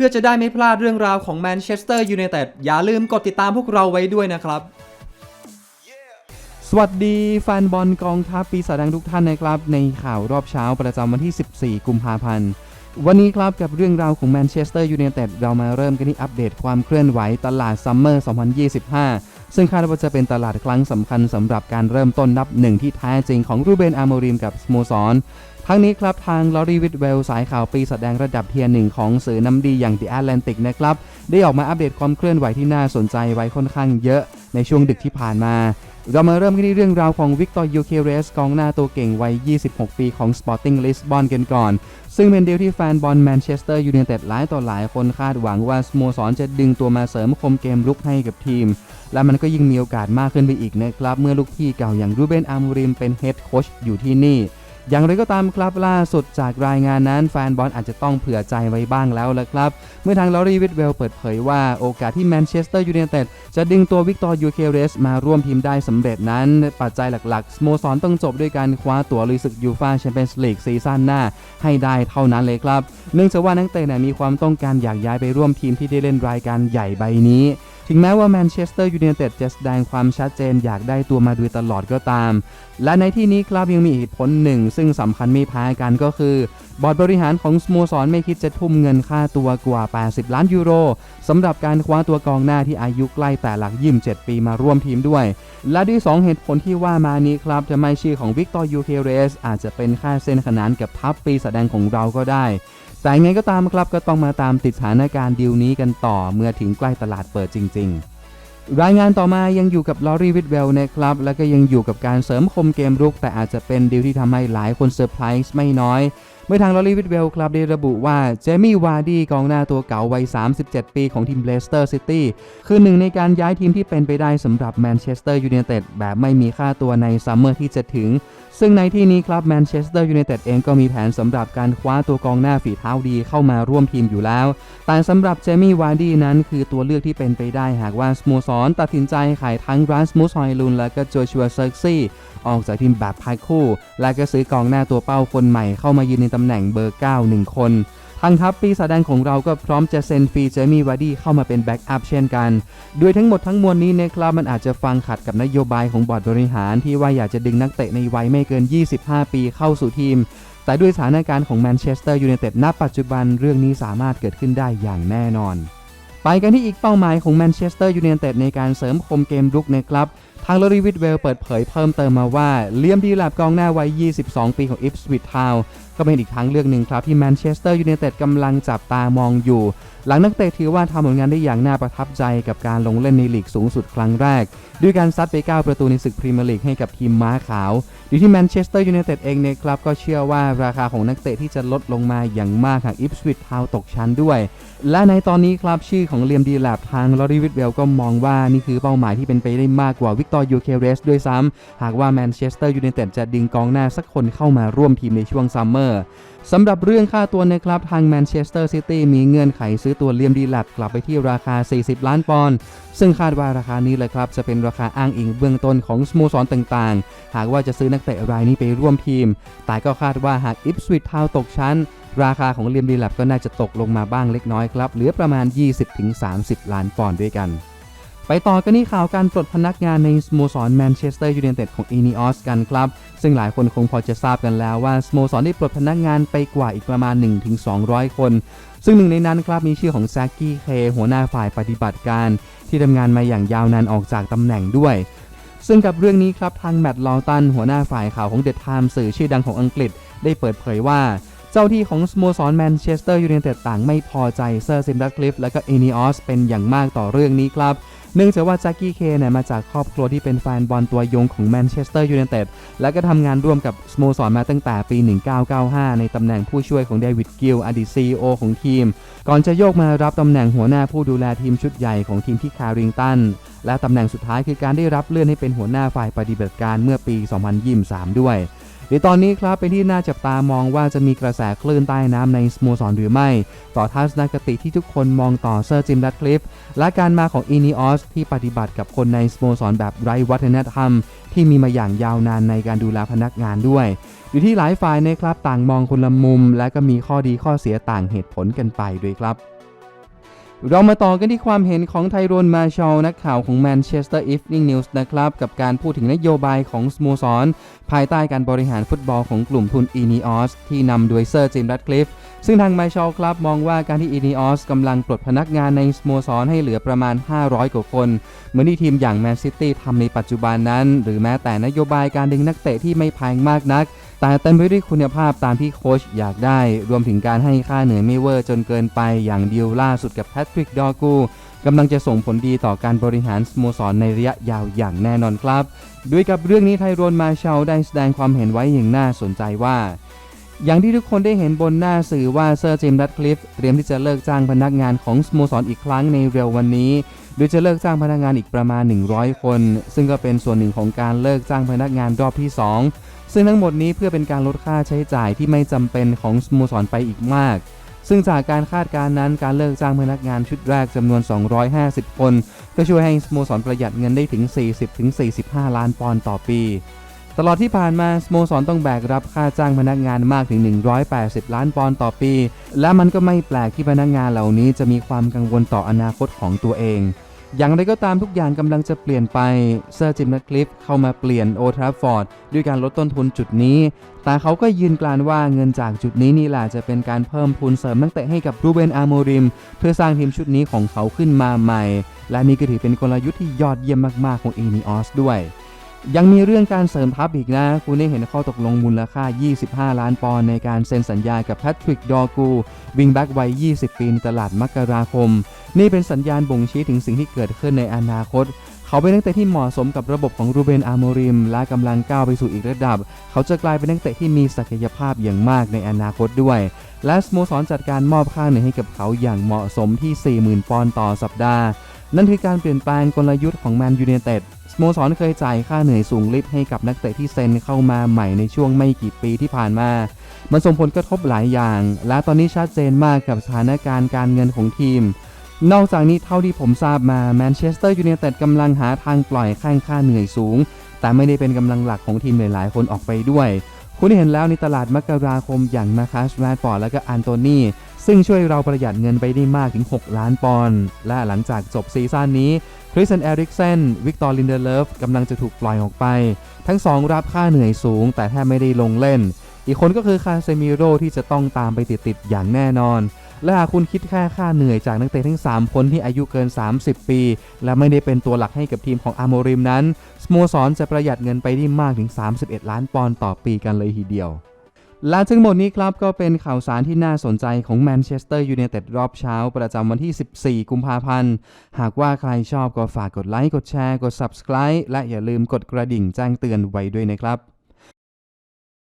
พื่อจะได้ไม่พลาดเรื่องราวของแมนเชสเตอร์ยูไนเต็ดอย่าลืมกดติดตามพวกเราไว้ด้วยนะครับ สวัสดีแฟนบอลกองทัพปีศาจแดงทุกท่านนะครับ ในข่าวรอบเช้าประจำวันที่ 14 กุมภาพันธ์ วันนี้ครับกับเรื่องราวของแมนเชสเตอร์ยูไนเต็ดเรามาเริ่มกันที่อัปเดตความเคลื่อนไหวตลาดซัมเมอร์ 2025 ซึ่งคาดว่าจะเป็นตลาดครั้งสำคัญสำหรับการเริ่มต้นนับหนึ่งที่แท้จริงของรูเบนอาร์โมริมกับสโมสร ทั้งนี้ครับทางลอรีวิดเวลสายข่าวปีแสดงระดับเทียร์หนึ่งของสื่อน้ำดีอย่าง The Atlantic นะครับ ได้ออกมาอัปเดตความเคลื่อนไหวที่น่าสนใจไว้ค่อนข้างเยอะในช่วงดึกที่ผ่านมา เรามาเริ่มกันที่เรื่องราวของวิกตอร์ยูเคเรสกองหน้าตัวเก่งวัย 26 ปีของ Sporting Lisbon กันก่อน ซึ่งเป็นเดีลที่แฟนบอลแมนเชสเตอร์ยูไนเต็ดหลายต่อหลายคนคาดหวังว่าสโมสรจะดึงตัวมาเสริมคมเกมลุกให้กับทีมและมันก็ยิ่งมีโอกาสมากขึ้นไปอีกนะครับ เมื่อลูกพี่เก่าอย่างรูเบนอาร์มูริมเป็นเฮดโค้ชอยู่ที่นี่ อย่างไรก็ตามครับล่าสุดจากรายงานนั้นแฟนบอลอาจจะต้องเผื่อใจไว้บ้างแล้วละครับ เมื่อทางลอรีวิดเวลเปิดเผยว่าโอกาสที่แมนเชสเตอร์ยูไนเต็ดจะดึงตัววิกตอร์ยูเคเรสมาร่วมทีมได้สำเร็จนั้น ปัจจัยหลักๆสโมสรต้องจบด้วยการคว้าตั๋วลุยศึกยูฟาแชมเปี้ยนส์ลีกซีซั่นหน้า ให้ได้เท่านั้นเลยครับ เนื่องจากว่านักเตะมีความต้องการอยากย้ายไปร่วมทีมที่ได้เล่นรายการใหญ่ใบนี้ ถึงแม้ว่าแมนเชสเตอร์ยูไนเต็ดจะแสดงความชัดเจนอยากได้ตัวมาโดยตลอดก็ตาม และในที่นี้ครับยังมีเหตุผลหนึ่ง ซึ่งสำคัญไม่แพ้กันก็คือบอร์ดบริหารของสโมสรไม่คิดจะทุ่มเงินค่าตัวกว่า 80 ล้านยูโรสำหรับการคว้าตัวกองหน้าที่อายุใกล้แต่หลักยิม7ปีมาร่วมทีมด้วย และด้วย 2 เหตุผลที่ว่ามานี้ครับจะไม่ชื่อของวิกตอร์ยูเคเรสอาจจะเป็นค่าเส้นขนานกับทัพปีแสดงของเราก็ได้ แต่ยังไงก็ตามครับก็ต้องมาตามติดสถานการณ์ดีลนี้กันต่อเมื่อถึงใกล้ตลาดเปิดจริง ๆ รายงานต่อมายังอยู่กับลอรีวิดเวลนะครับ แล้วก็ยังอยู่กับการเสริมคมเกมรุก แต่อาจจะเป็นดีลที่ทำให้หลายคนเซอร์ไพรส์ไม่น้อยเมื่อทางลอรีวิดเวลครับได้ระบุว่าเจมี่วาร์ดี้กองหน้าตัวเก่าวัย 37 ปีของทีมเลสเตอร์ซิตี้คือหนึ่งในการย้ายทีมที่เป็นไปได้สำหรับแมนเชสเตอร์ยูไนเต็ดแบบไม่มีค่าตัวในซัมเมอร์ที่จะถึง ซึ่งในที่นี้ครับแมนเชสเตอร์ยูไนเต็ดเองก็มีแผนสำหรับการคว้าตัวกองหน้าฝีเท้าดีเข้ามาร่วมทีมอยู่แล้ว แต่สำหรับเจมี่วาร์ดี้นั้นคือตัวเลือกที่เป็นไปได้หากว่าสโมสรตัดสินใจขายทั้งรัสมุสฮอยลุนและก็โจชัวเซอร์ซี่ออกจากทีมแบบพายคู่ และก็ซื้อกองหน้าตัวเป้าคนใหม่เข้ามายืนในตำแหน่งเบอร์ 9 1 คน ทางทัพปีศาจแดงของเราก็พร้อมจะเซ็นฟรีเจมี่วาร์ดี้เข้ามาเป็นแบ็กอัพเช่นกันโดยทั้งหมดทั้งมวลนี้นะครับมันอาจจะฟังขัดกับนโยบายของบอร์ดบริหารที่ว่าอยากจะดึงนักเตะในวัยไม่เกิน 25 ปีเข้าสู่ทีม แต่ด้วยสถานการณ์ของแมนเชสเตอร์ยูไนเต็ดณปัจจุบันเรื่องนี้สามารถเกิดขึ้นได้อย่างแน่นอน ไปกันที่อีกเป้าหมายของแมนเชสเตอร์ยูไนเต็ดในการเสริมคมเกมรุกนะครับ ทางลอรีวิดเวลเปิดเผยเพิ่มเติมมาว่าเลียมดีแลบกองหน้าวัย 22 ปีของอิฟสวิตทาวก็เป็นอีกทางเลือกหนึ่งครับที่แมนเชสเตอร์ยูไนเต็ดกำลังจับตามองอยู่ หลังนักเตะถือว่าทำผลงานได้อย่างน่าประทับใจกับการลงเล่นในลีกสูงสุดครั้งแรก ด้วยการซัดไป 9 ประตูในศึกพรีเมียร์ลีกให้กับทีมม้าขาวอยู่ที่แมนเชสเตอร์ยูไนเต็ดเองเนี่ยครับก็เชื่อว่าราคาของนักเตะที่จะลดลงมาอย่างมากหากอิฟสวิตทาวตกชั้นด้วย และในตอนนี้ครับชื่อของเลียมดีแลบทางลอรีวิดเวลก็มองว่านี่คือเป้าหมายที่เป็นไปได้มากกว่าวิกตอร์ยูเคเรสด้วยซ้ำหากว่าแมนเชสเตอร์ยูไนเต็ดจะดึงกองหน้าสักคนเข้ามาร่วมทีมในช่วงซัมเมอร์สำหรับเรื่องค่าตัวนะครับทางแมนเชสเตอร์ซิตี้มีเงื่อนไขซื้อตัวเลียมดีแลบกลับไปที่ราคา 40 ล้านปอนด์ซึ่งคาดว่าราคานี้เลยครับ จะเป็นราคาอ้างอิงเบื้องต้นของสโมสรต่างๆ หากว่าจะซื้อนักเตะรายนี้ไปร่วมทีม แต่ก็คาดว่าหากอิฟสวิตทาวตกชั้น ราคาของเลียมดีแลบก็น่าจะตกลงมาบ้างเล็กน้อยครับเหลือประมาณ 20-30 ล้านปอนด์ด้วยกัน ไปต่อกันที่ข่าวการปลดพนักงานในสโมสรแมนเชสเตอร์ยูไนเต็ดของอีนีออสกันครับ ซึ่งหลายคนคงพอจะทราบกันแล้วว่าสโมสรได้ปลดพนักงานไปกว่าอีกประมาณ 1-200 คน ซึ่งหนึ่งในนั้นครับมีชื่อของแซกกี้เคหัวหน้าฝ่ายปฏิบัติการ ที่ทำงานมาอย่างยาวนานออกจากตำแหน่งด้วย ซึ่งกับเรื่องนี้ครับทางแมตต์ลอตันหัวหน้าฝ่ายข่าวของเด e ไทม์สื่อชื่อดังของอังกฤษ ได้เปิดเผยว่า เจ้าที่ของสโมสรแมนเชสเตอร์ยูไนเต็ดต่างไม่พอใจเซอร์ซิมดัตคลิฟและก็เอนิออสเป็นอย่างมากต่อเรื่องนี้ครับเนื่องจากว่าแจ็คกี้เคเนี่ยมาจากครอบครัวที่เป็นแฟนบอลตัวยงของแมนเชสเตอร์ยูไนเต็ดและก็ทำงานร่วมกับสโมสรมาตั้งแต่ปี 1995 ในตำแหน่งผู้ช่วยของเดวิดกิลอดีตซีโอของทีม ก่อนจะโยกมารับตำแหน่งหัวหน้าผู้ดูแลทีมชุดใหญ่ของทีมที่คาริงตัน และตำแหน่งสุดท้ายคือการได้รับเลื่อนให้เป็นหัวหน้าฝ่ายปฏิบัติการเมื่อปี 2023 ด้วย เดี๋ยตอนนี้ครับเป็นที่น่าจับตามองว่าจะมีกระแสคลื่นใต้น้ำในสโมสรหรือไม่ ต่อทัศนคติที่ทุกคนมองต่อเซอร์จิมดัตคลิฟและการมาของอีนีออสที่ปฏิบัติกับคนในสโมสรแบบไร้วัฒนธรรม ที่มีมาอย่างยาวนานในการดูแลพนักงานด้วยอยู่ที่หลายฝ่ายนะครับต่างมองคนละมุม และก็มีข้อดีข้อเสียต่างเหตุผลกันไปด้วยครับ เรามาต่อกันที่ความเห็นของไทโรนมาชอลนักข่าวของ Manchester Evening News นะครับ กับการพูดถึงนโยบายของสโมสร ภายใต้การบริหารฟุตบอลของกลุ่มทุน e n e o s ที่นำโดยเซอร์จิมรัดคลิฟซึ่งทางมาชอลครับมองว่าการที่ e n e o s กำลังปลดพนักงานในสโมสรให้เหลือประมาณ 500 กว่าคน เหมือนที่ทีมอย่างแมนซิตี้ทำในปัจจุบันนั้น หรือแม้แต่นโยบายการดึงนักเตะที่ไม่แพงมากนักแต่เต็มไปด้วยคุณภาพตามที่โค้ชอยากได้ รวมถึงการให้ค่าเหนื่อยไม่เวอร์จนเกินไปอย่างดีลล่าสุดกับแพททริกดอกูกำลังจะส่งผลดีต่อการบริหารสโมสรในระยะยาวอย่างแน่นอนครับ ด้วยกับเรื่องนี้ไทโรนมาเชลได้แสดงความเห็นไว้อย่างน่าสนใจว่าอย่างที่ทุกคนได้เห็นบนหน้าสื่อว่าเซอร์เจิมรัดคลิฟเตรียมที่จะเลิกจ้างพนักงานของสโมสรอีกครั้งในเร็ววันนี้ โดยจะเลิกจ้างพนักงานอีกประมาณ 100 คน ซึ่งก็เป็นส่วนหนึ่งของการเลิกจ้างพนักงานรอบที่ 2 ซึ่งทั้งหมดนี้เพื่อเป็นการลดค่าใช้จ่ายที่ไม่จำเป็นของสโมสรไปอีกมาก ซึ่งจากการคาดการณ์นั้นการเลิกจ้างพนักงานชุดแรกจำนวน 250 คน ก็ช่วยให้สโมสรประหยัดเงินได้ถึง 40-45 ล้านปอนด์ต่อปี ตลอดที่ผ่านมาสโมสรต้องแบกรับค่าจ้างพนักงานมากถึง 180 ล้านปอนด์ต่อปี และมันก็ไม่แปลกที่พนักงานเหล่านี้จะมีความกังวลต่ออนาคตของตัวเอง อย่างไรก็ตามทุกอย่างกำลังจะเปลี่ยนไปเซอร์จิมนัทคลิฟเข้ามาเปลี่ยนโอทราฟอร์ดด้วยการลดต้นทุนจุดนี้ แต่เขาก็ยืนกลานว่าเงินจากจุดนี้นี่แหละจะเป็นการเพิ่มทุนเสริมนักเตะให้กับรูเบนอาโมริม เพื่อสร้างทีมชุดนี้ของเขาขึ้นมาใหม่ และนี่ก็ถือเป็นกลยุทธ์ที่ยอดเยี่ยมมากๆของอีนิออสด้วย ยังมีเรื่องการเสริมทัพอีกนะ คุณได้เห็นข้อตกลงมูลค่า 25 ล้านปอนด์ในการเซ็นสัญญากับแพทริกดอกู วิงแบ็กวัย 20 ปีในตลาดมกราคม นี่เป็นสัญญาณบ่งชี้ถึงสิ่งที่เกิดขึ้นในอนาคต เขาเป็นนักเตะที่เหมาะสมกับระบบของรูเบนอาร์โมริม และกำลังก้าวไปสู่อีกระดับ เขาจะกลายเป็นนักเตะที่มีศักยภาพอย่างมากในอนาคตด้วย และสโมสรจัดการมอบค่าเหนื่อยให้กับเขาอย่างเหมาะสมที่ 40,000 ปอนด์ต่อสัปดาห์ นั่นคือการเปลี่ยนแปลงกลยุทธ์ของแมนยูไนเต็ด โมสรเคยจ่ายค่าเหนื่อยสูงลิบให้กับนักเตะที่เซ็นเข้ามาใหม่ในช่วงไม่กี่ปีที่ผ่านมา มันส่งผลกระทบหลายอย่าง และตอนนี้ชัดเจนมากกับสถานการณ์การเงินของทีม นอกจากนี้เท่าที่ผมทราบมาแมนเชสเตอร์ยูไนเต็ดกำลังหาทางปล่อยข้างค่าเหนื่อยสูง แต่ไม่ได้เป็นกำลังหลักของทีมหลายๆคนออกไปด้วย คุณเห็นแล้วในตลาดมกราคมอย่างมาคัสแรดฟอร์ดและก็อันโตนี ซึ่งช่วยเราประหยัดเงินไปได้มากถึง 6 ล้านปอนด์และหลังจากจบซีซั่นนี้คริสเซนเอริกเซนวิกตอร์ลินเดเลฟกำลังจะถูกปล่อยออกไป ทั้งสองรับค่าเหนื่อยสูง แต่แทบไม่ได้ลงเล่น อีกคนก็คือคาเซมิโร่ที่จะต้องตามไปติดๆอย่างแน่นอน และหากคุณคิดแค่ค่าเหนื่อยจากนักเตะทั้ง 3 คนที่อายุเกิน 30 ปี และไม่ได้เป็นตัวหลักให้กับทีมของอาร์โมริมนั้นสโมสรจะประหยัดเงินไปได้มากถึง 31 ล้านปอนด์ต่อปีกันเลยทีเดียว และทั้งหมดนี้ครับก็เป็นข่าวสารที่น่าสนใจของแมนเชสเตอร์ยูไนเต็ดรอบเช้า ประจำวันที่ 14 กุมภาพันธ์ หากว่าใครชอบก็ฝากกดไลค์ กดแชร์ กด Subscribe และอย่าลืมกดกระดิ่งแจ้งเตือนไว้ด้วยนะครับ